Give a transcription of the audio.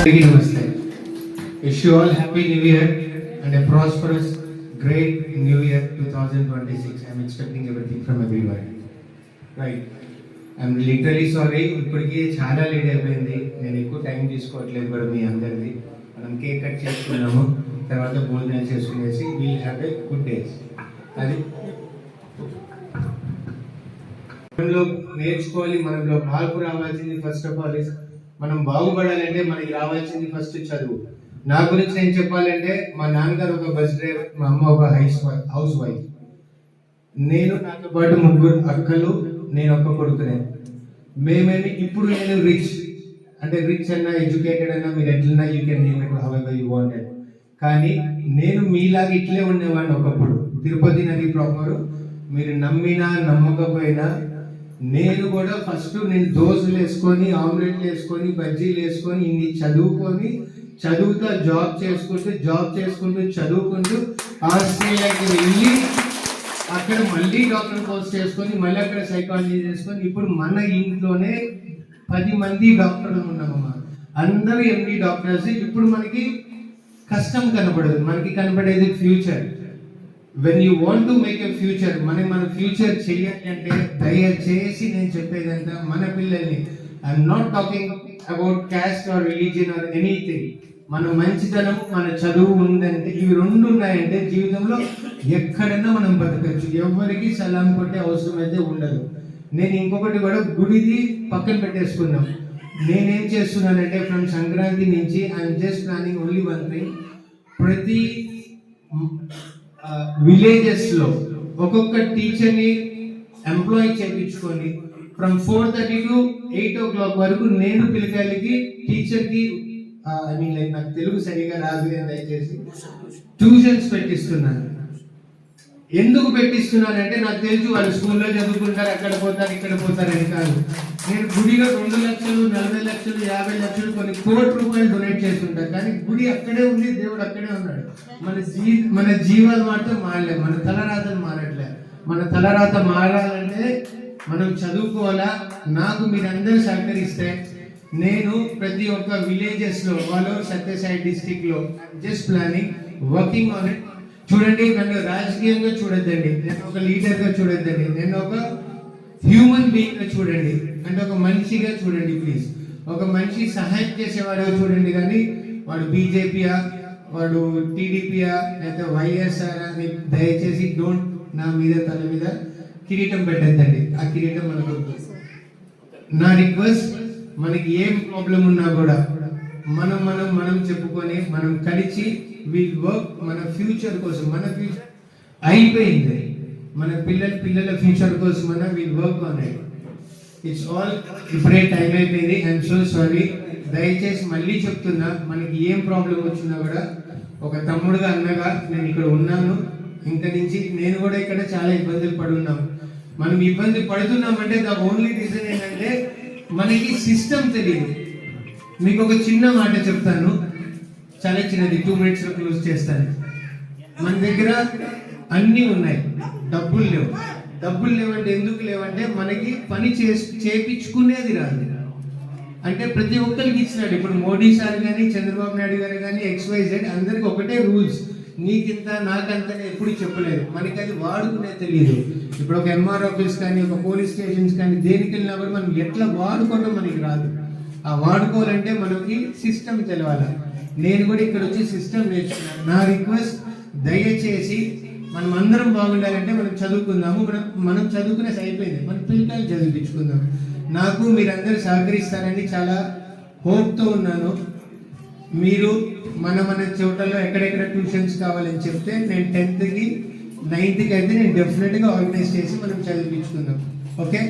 అందరికీ నమస్తే. Wish you all happy new year and a prosperous great new year two thousand twenty six I'm expecting everything from everyone right I'm literally sorry ఇప్పటికీ చాలా late అయిపోయింది. నేను ఎక్కువ time తీసుకోవట్లేదు మరి మీ అందరిది. మనం కేక్ కట్ చేసుకున్నాము. తర్వాత భోజనం చేసుకునేసి we'll have a good days అది. మనలో నేర్చుకోవాలి. మనలో మార్పు రావాల్సింది ఫస్ట్ ఆఫ్ ఆల్ మనం బాగుపడాలంటే మనకి రావాల్సింది ఫస్ట్ చదువు. నా గురించి నేను చెప్పాలంటే మా నాన్నగారు ఒక బస్ డ్రైవర్ మా అమ్మ ఒక హౌస్ హౌస్ వైఫ్ నేను నాతో పాటు ముగ్గురు అక్కలు నేను ఒక్క కొడుకునే. మేమేమి ఇప్పుడు నేను రిచ్ అంటే రిచ్ అన్నా ఎడ్యుకేటెడ్ అన్నా మీరు ఎట్లన్నా you can name it however you wanted కానీ నేను మీలాగా ఇట్లే ఉండేవాడిని ఒకప్పుడు. తిరుపతి నది ప్రాపర్ మీరు నమ్మినా నమ్మకపోయినా నేను కూడా ఫస్ట్ నేను దోశలు వేసుకొని ఆమ్లెట్లు వేసుకొని బజ్జీలు వేసుకొని ఇన్ని చదువుకొని చదువుతా జాబ్ చేసుకుంటూ జాబ్ చేసుకుంటూ చదువుకుంటూ ఆస్ట్రేలియాకి వెళ్ళి అక్కడ మళ్ళీ డాక్టర్ కోర్స్ చేసుకొని మళ్ళీ అక్కడ సైకాలజీ చేసుకొని ఇప్పుడు మన ఇంట్లోనే పది మంది డాక్టర్లు ఉన్నామమ్మా. అందరూ ఎండి డాక్టర్స్. ఇప్పుడు మనకి కష్టం కనపడదు. మనకి కనపడేది future when you want to make a future మనం మన ఫ్యూచర్ చేయాలి అంటే దయచేసి నేను చెప్పేదంటే మన పిల్లల్ని I'm not talking about caste or religion or anything మన మంచితనం మన చదువు ఉందంటే ఇవి రెండు ఉన్నాయంటే జీవితంలో ఎక్కడైనా మనం బతకచ్చు. ఎవరికి సలాం కొట్టే అవసరం అయితే ఉండదు. నేను ఇంకొకటి కూడా గుడిది పక్కన పెట్టేసుకున్నాం. నేనేం చేస్తున్నానంటే ఫ్రమ్ సంక్రాంతి నుంచి I'm just planning only one thing ప్రతి విలేజెస్లో ఒక్కొక్క టీచర్ని ఎంప్లాయ్ చేయించుకొని from four thirty to eight o'clock వరకు నేను పిల్లకాయలకి టీచర్కి ఐ మీన్ లైక్ నాకు తెలుగు సరిగా రాదు అని దయచేసి ట్యూషన్స్ పెట్టిస్తున్నాను. ఎందుకు పెట్టిస్తున్నానంటే నాకు తెలుసు వాళ్ళు స్కూల్లో చదువుకుంటారు అక్కడ పోతారు ఇక్కడ పోతారు అని కాదు. నేను గుడిలో రెండు లక్షలు నలభై లక్షలు యాభై లక్షలు కొన్ని కోటి రూపాయలు డొనేట్ చేస్తుంటారు కానీ గుడి అక్కడే ఉంది దేవుడు అక్కడే ఉన్నాడు. మన జీ మన జీవాలు మాత్రం మారలేదు మన తలరాతలు మారట్లే. మన తలరాత మారాలంటే మనం చదువుకోవాలా? నాకు మీరందరూ సహకరిస్తే నేను ప్రతి ఒక్క విలేజెస్లో వాళ్ళు సత్యసాయి డిస్టిక్లో just planning working on it చూడండి నన్ను రాజకీయంగా చూడొద్దండి. నేను ఒక లీడర్గా చూడొద్దండి. నేను ఒక హ్యూమన్ బీయింగ్గా చూడండి. అంటే ఒక మనిషిగా చూడండి ప్లీజ్ ఒక మనిషి సహాయం చేసేవాడుగా చూడండి కానీ వాడు బీజేపీయా? వాడు టీడీపీయా? లేకపోతే వైఎస్ఆర్ అని దయచేసి డోంట్ నా మీద తల మీద కిరీటం పెట్టద్దండి. ఆ కిరీటం మనకు నా రిక్వెస్ట్ మనకి ఏం ప్రాబ్లం ఉన్నా కూడా మనం మనం మనం చెప్పుకొని మనం కలిసి విల్ వర్క్ మన ఫ్యూచర్ కోసం మన ఫ్యూచర్ అయిపోయింది. మన పిల్లల పిల్లల ఫ్యూచర్ కోసం మన will work on it it's all ఇప్పుడే టైం అయిపోయింది. ఐఎమ్ సో సారీ దయచేసి మళ్ళీ చెప్తున్నా మనకి ఏం ప్రాబ్లం వచ్చినా కూడా ఒక తమ్ముడుగా అన్నగా నేను ఇక్కడ ఉన్నాను. ఇంక నుంచి నేను కూడా ఇక్కడ చాలా ఇబ్బందులు పడున్నాం. మనం ఇబ్బంది పడుతున్నామంటే ద ఓన్లీ రీజన్ ఏంటంటే మనకి సిస్టమ్ తెలియదు మీకు ఒక చిన్న మాట చెప్తాను. చాలా చిన్నది. టూ మినిట్స్లో క్లోజ్ చేస్తాను. మన దగ్గర అన్నీ ఉన్నాయి. డబ్బులు లేవు. డబ్బులు లేవంటే ఎందుకు లేవంటే మనకి పని చేసి చేపించుకునేది రాదు. అంటే ప్రతి ఒక్కరికి ఇచ్చినాడు. ఇప్పుడు మోడీ సార్ కానీ చంద్రబాబు నాయుడు గారు కానీ ఎక్స్వైజెడ్ అందరికి ఒకటే రూల్స్. నీకింత నాకంత ఎప్పుడు చెప్పలేదు. మనకి అది వాడుకునే తెలియదు ఇప్పుడు ఒక ఎంఆర్ ఆఫీస్ కానీ ఒక పోలీస్ స్టేషన్స్ కానీ దేనికి వెళ్ళినా కూడా మనం ఎట్లా వాడుకోవడం మనకి రాదు. ఆ వాడుకోవాలంటే మనకి సిస్టమ్ తెలవాలి. నేను కూడా ఇక్కడ వచ్చి సిస్టమ్ నేర్చుకున్నాను. నా రిక్వెస్ట్ దయచేసి మనం అందరం బాగుండాలంటే మనం చదువుకుందాము. మనం మనం చదువుకునే అయిపోయింది. మన పిల్లకాయలు చదివించుకుందాం. నాకు మీరందరూ సహకరిస్తారని చాలా హోప్తో ఉన్నాను. మీరు మన మన చోటల్లో ఎక్కడెక్కడ ట్యూషన్స్ కావాలని చెప్తే నేను టెన్త్కి నైన్త్కి అయితే నేను డెఫినెట్గా ఆర్గనైజ్ చేసి మనం చదివించుకుందాం. ఓకే